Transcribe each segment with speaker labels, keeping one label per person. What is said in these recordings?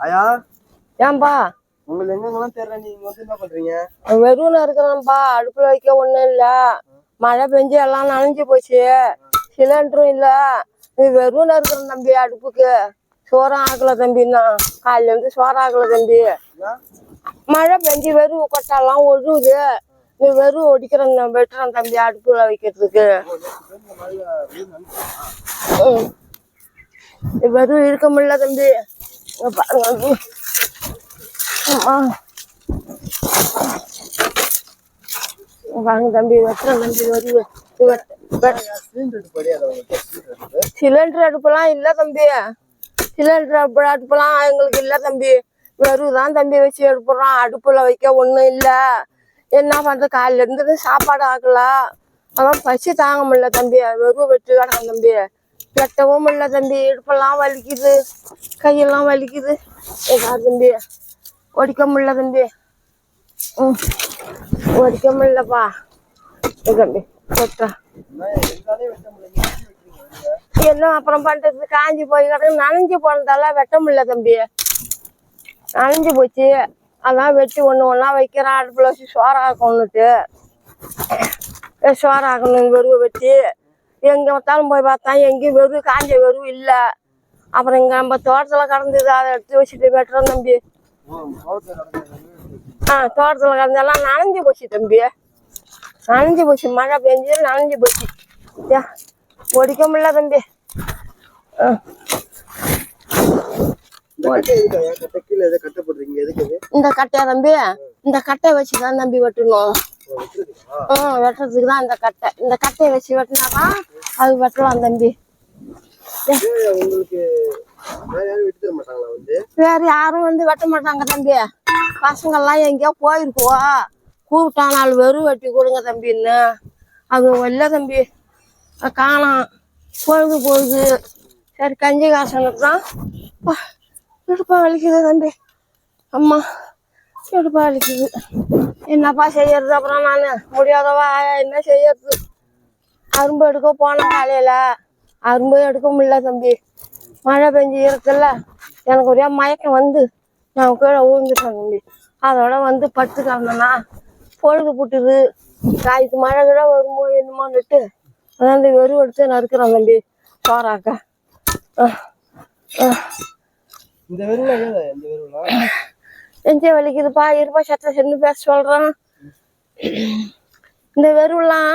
Speaker 1: ஆயா
Speaker 2: ஏன்பா
Speaker 1: எங்கெங்கெல்லாம் நீங்க வந்து என்ன பண்றீங்க
Speaker 2: வெறும் இருக்கிறேன்ப்பா அடுப்புல வைக்க ஒண்ணும் இல்ல மழை பெஞ்சு எல்லாம் நனைஞ்சு போச்சு சிலிண்டரும் இல்ல நீ வெறும் இருக்கிறேன் தம்பி அடுப்புக்கு சோறம் ஆக்கல தம்பின்னா காலையில இருந்து சோறம் ஆக்கல தம்பி? மழை பெஞ்சு வெறும் கொட்டாலாம் ஒழுகுது நீ வெறும் ஒடிக்கிறேன் வெட்டுறேன் தம்பி அடுப்புல வைக்கிறதுக்கு வெறும் இருக்க முடியல தம்பி பாருங்க தம்பி. அம்மா. வாங்க தம்பி வெட்டுறேன் தம்பி வருது
Speaker 1: சிலிண்டர்
Speaker 2: அடுப்பெல்லாம் இல்ல தம்பி. சிலிண்டர் அடுப்பு அடுப்பெல்லாம் எங்களுக்கு இல்ல தம்பி. வெறும் தான் தம்பி வச்சு எடுப்புறோம் அடுப்பில் வைக்க ஒண்ணும் இல்லை. என்ன பண்றது? காலையில இருந்து சாப்பாடு ஆக்கல. அதான் பசி தாங்க முடியல தம்பி. வெறும் வெட்டு கிடக்கும் தம்பி. வெட்டவும் இல்லை தம்பி இடுப்பெல்லாம் வலிக்குது கையெல்லாம் வலிக்குது. ஏதா தம்பி ஒடிக்க முடியல தம்பி. ம் ஒடிக்க முடியலப்பா. ஏ தம்பி வெட்டுறேன் என்ன அப்புறம் பண்றது? காஞ்சி போய் கிடக்கு நனைஞ்சு போனதால வெட்ட முடியல தம்பி. நனைஞ்சு போச்சு. அதான் வெட்டி ஒன்று ஒன்றா வைக்கிறேன் அடுப்பில் வச்சு சோறாக்கணுட்டு சோறாக்கணும் வெறுவை வெட்டி. எங்க பார்த்தாலும் போய் பார்த்தா எங்கேயும் வெறும் காஞ்ச வெறும் இல்ல. அப்புறம் இங்க நம்ம தோட்டத்துல கடந்தது அதை எடுத்து வச்சுட்டு வெட்டுறோம் தம்பி. ஆ தோட்டத்துல கடந்தெல்லாம் நனைஞ்சு போச்சு தம்பி. நனைஞ்சு போச்சு. மழை பெஞ்சு நனைஞ்சு போச்சு. ஒடிக்க முடியல தம்பி. ஆ.
Speaker 1: இந்த
Speaker 2: கட்டையா தம்பி இந்த கட்டை வச்சு தான் தம்பி வெட்டணும்.
Speaker 1: ஓ, வெட்டுறதுக்கா?
Speaker 2: தான் இந்த கட்டை. இந்த கட்டையை வச்சு வெட்டினாதான் அது வெட்டலாம் தம்பி.
Speaker 1: வேற யாரும் வந்து?
Speaker 2: வெட்ட மாட்டாங்க தம்பி. பசங்கெல்லாம் எங்கேயோ போயிருக்குவா. கூப்பிட்டா நாலு வெறும் வெட்டி கொடுங்க தம்பின்னு அது இல்லை தம்பி. காணோம். பொழுது போகுது. சரி கஞ்சி காசனுக்கு தான் இடுப்பா வலிக்குது தம்பி. அம்மா. இடுப்பா இருக்குது. என்னப்பா செய்யறது? அப்புறம் நான் முடியாதவா? என்ன செய்யறது? அரும்பு எடுக்க போனேன் காலையில அரும்பு எடுக்க முடியல தம்பி. மழை பெஞ்சு இருக்குல்ல எனக்கு ஒரே மயக்கம் வந்து நான் கீழே விழுந்துட்டேன் தம்பி. அதோட வந்து படுத்து கிடந்தேனா பொழுது புட்டுது. காய்க்கு மழை கூட வருமோ என்னமோன்னுட்டு அதான் இந்த வெறும் எடுத்து நறுக்கிறேன் தம்பி. சோறாக்க
Speaker 1: இந்த வெறுவா இந்த வெறுவா
Speaker 2: நெஞ்சே வலிக்குதுப்பா. இருப்பா சத்த சென்று பேச சொல்றேன். இந்த வெறுவெல்லாம்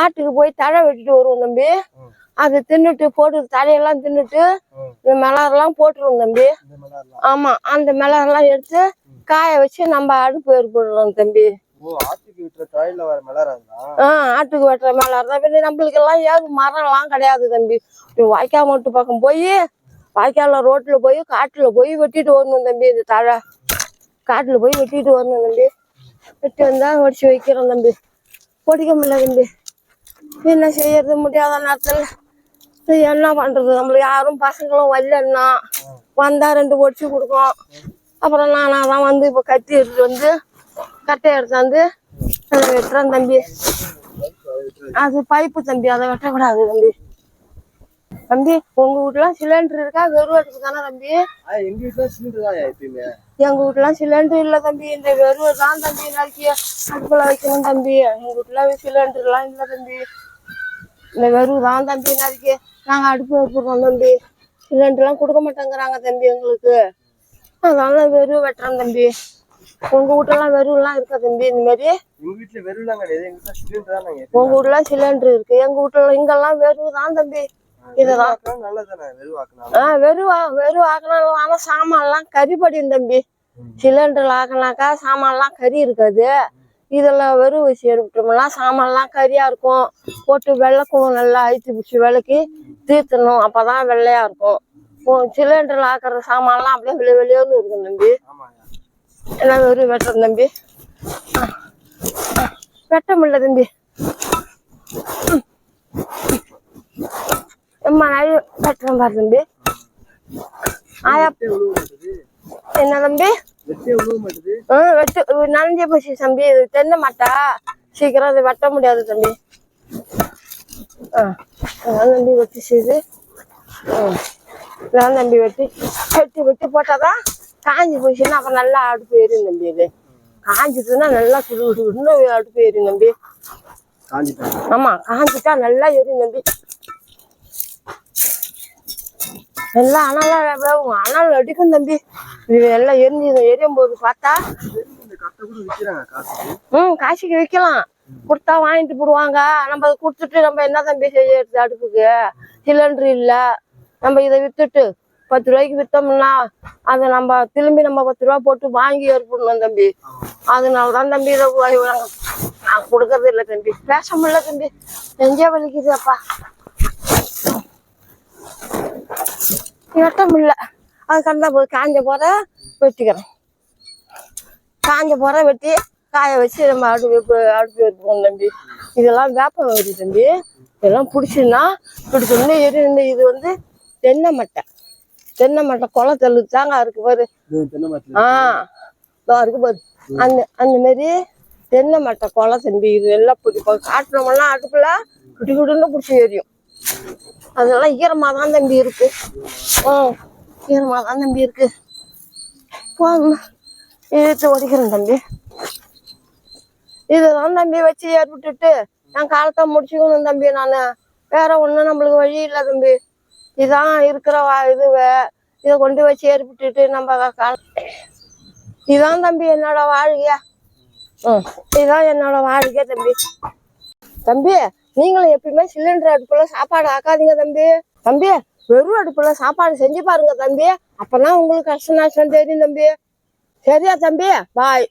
Speaker 2: ஆட்டுக்கு போய் தழை வெட்டிட்டு வருவோம் தம்பி. அது தின்னுட்டு போட்டு தலையெல்லாம் தின்னுட்டு. இந்த மிளகெல்லாம் போட்டுருவோம் தம்பி. ஆமா அந்த மிளகெல்லாம் எடுத்து காய வச்சு நம்ம அடுப்பு ஏற்படுறோம் தம்பி.
Speaker 1: ஆட்டுக்கு விட்டுற
Speaker 2: மிளகா தான். நம்மளுக்கு எல்லாம் ஏது மரம்லாம் கிடையாது தம்பி. வாய்க்கால் மட்டும் பக்கம் போய் வாய்க்கால ரோட்ல போய் காட்டுல போய் வெட்டிட்டு வரணும் தம்பி இந்த தழை. காட்டில் போய் வெட்டிட்டு வரணும் தம்பி. வெட்டி வந்தால் ஒடிச்சு வைக்கிறோம் தம்பி. பொடிக்க முடியல தம்பி. என்ன செய்யறது? முடியாத நேரத்தில் சரி, என்ன பண்ணுறது நம்மளுக்கு யாரும் பசங்களும் வரலன்னா வந்தால் ரெண்டு ஒடிச்சு கொடுக்கும். அப்புறம் நானாக தான் வந்து இப்போ கத்தி எடுத்துட்டு வந்து கட்டை எடுத்தாந்து அதை வெட்டுறேன் தம்பி. அது பைப்பு தம்பி. அதை வெட்டக்கூடாது தம்பி. தம்பி உங்க வீட்டுலாம் சிலிண்டர் இருக்கா? வெறும் அடுப்பு தானே தம்பி?
Speaker 1: எங்க வீட்டுல சிலிண்டர் தான் எப்பயுமே.
Speaker 2: எங்க வீட்டுலாம் சிலிண்டர் இல்ல தம்பி. இந்த வெறும் தான் தம்பி. நாளைக்கு அடுப்புல வைக்கணும் தம்பி. எங்க வீட்டுல சிலிண்டர்லாம் இல்ல தம்பி. இந்த வெறும் தான் தம்பி. நாளைக்கு நாங்க அடுப்பு வைக்கிறோம் தம்பி. சிலிண்டர்லாம் கொடுக்க மாட்டேங்கிறாங்க தம்பி எங்களுக்கு. அதனால வெறும் வெட்டுறோம் தம்பி. உங்க வீட்டுலாம் வெறும்லாம் இருக்கா தம்பி? இந்த மாதிரி?
Speaker 1: எங்க வீட்டுல வெறுவலாம் கிடையாது எங்க வீட்டுல சிலிண்டர் தான்
Speaker 2: உங்க வீட்டுல சிலிண்டர் இருக்கு. எங்க வீட்டுல இங்கெல்லாம் வெறும் தான் தம்பி. இதுதான். ஆ வெறுவா வெறும் ஆக்கினாலும் ஆனா சாமான்லாம் கறி படியும் தம்பி. சிலிண்டர்ல ஆக்கினாக்கா சாமான்லாம் கறி இருக்காது. இதுல வெறும் வச்சு எடுத்துட்டோம்னா சாமான்லாம் கறியா இருக்கும். போட்டு வெள்ளைக்கணும் நல்லா அழுத்தி பிடிச்சி விளக்கி தீர்த்தணும். அப்பதான் வெள்ளையா இருக்கும். சிலிண்டர்ல ஆக்குற சாமான்லாம் அப்படியே வெளியே வெளியோன்னு இருக்கும் தம்பி. எல்லாம் வெறும் வெட்டுறோம் தம்பி? வெட்ட முடியல தம்பி. ம். எம்மா நாய் வெட்டுறேன் பாரு தம்பி என்ன தம்பி
Speaker 1: வெட்டே
Speaker 2: நனைஞ்சே போச்சு தம்பி இது தென்னை மாட்டா சீக்கிரம் அது வெட்ட முடியாது தம்பி ஆ தம்பி வெட்டி செய்து இதான் தம்பி வெட்டி வெட்டி வெட்டி போட்டாதான் காஞ்சி போச்சுன்னா அப்புறம் நல்லா அடுப்பு எரியும் தம்பி இது காஞ்சிட்டுன்னா நல்லா சுடு சுடுன்னு அடுப்பு தம்பி
Speaker 1: காஞ்சிட்டாங்க
Speaker 2: ஆமா காஞ்சிட்டா நல்லா எரியும் தம்பி எல்லாம் அனலாம் உங்க அனல் அடிக்கும் தம்பி. எல்லாம் எரிஞ்சு எரியும் போது பார்த்தா
Speaker 1: காசுக்கு
Speaker 2: ம் காசுக்கு விற்கலாம். கொடுத்தா வாங்கிட்டு போடுவாங்க. நம்ம அதை கொடுத்துட்டு நம்ம என்ன தம்பி செய்யறது அடுப்புக்கு? சிலிண்டர் இல்ல. நம்ம இதை வித்துட்டு பத்து ரூபாய்க்கு வித்தோம்னா அதை நம்ம திரும்பி நம்ம பத்து ரூபா போட்டு வாங்கி ஏற்படணும் தம்பி. அதனால தான் தம்பி இதை நான் கொடுக்கறது இல்லை தம்பி. பேச முடியல தம்பி. நெஞ்சே வலிக்குதுப்பா வெட்ட முடியல அது கண்டா போய் காஞ்ச போற வெட்டிக்கிறேன். காஞ்ச போற வெட்டி காய வச்சு நம்ம அடுப்பு அடுப்பு வைப்போம் தம்பி. இதெல்லாம் வேப்பம் வருது தம்பி. இதெல்லாம் பிடிச்சுன்னா பிடிச்சோடனே எரி இது வந்து தென்னை மட்டை. தென்னை மட்டை குலை தள்ளு தாங்க இருக்கு பாரு. ஆ இருக்கு பாரு. அந்த அந்த மாதிரி தென்னை மட்டை குலை தம்பி. இது எல்லாம் பிடிக்கும் காட்டினோம்னா அடுப்புல குட்டி குட்டின்னு பிடிச்சி எரியும். அதெல்லாம் ஈரமாக தான் தம்பி இருக்கு. ம் ஈரமாக தான் தம்பி இருக்கு. போதும் இழுத்து ஒடிக்கிறேன் தம்பி? இதெல்லாம் தம்பி வச்சு ஏற்பட்டுட்டு நான் காலத்தை முடிச்சுக்கணும் தம்பி நான். வேற ஒன்றும் நம்மளுக்கு வழி இல்லை தம்பி. இதான் இருக்கிற வா இதை கொண்டு வச்சு ஏற்பட்டுட்டு நம்ம கால இதான் தம்பி என்னோட வாழ்க்கையா? ம் இதான் என்னோட வாழ்க்கை தம்பி. தம்பி நீங்களும் எப்பயுமே சிலிண்டர் அடுப்புல சாப்பாடு ஆக்காதீங்க தம்பி. தம்பி வெறும் அடுப்புல சாப்பாடு செஞ்சு பாருங்க தம்பி. அப்பதான் உங்களுக்கு கஷ்ட நஷ்டம் தெரியும் தம்பி. சரியா தம்பி? பாய்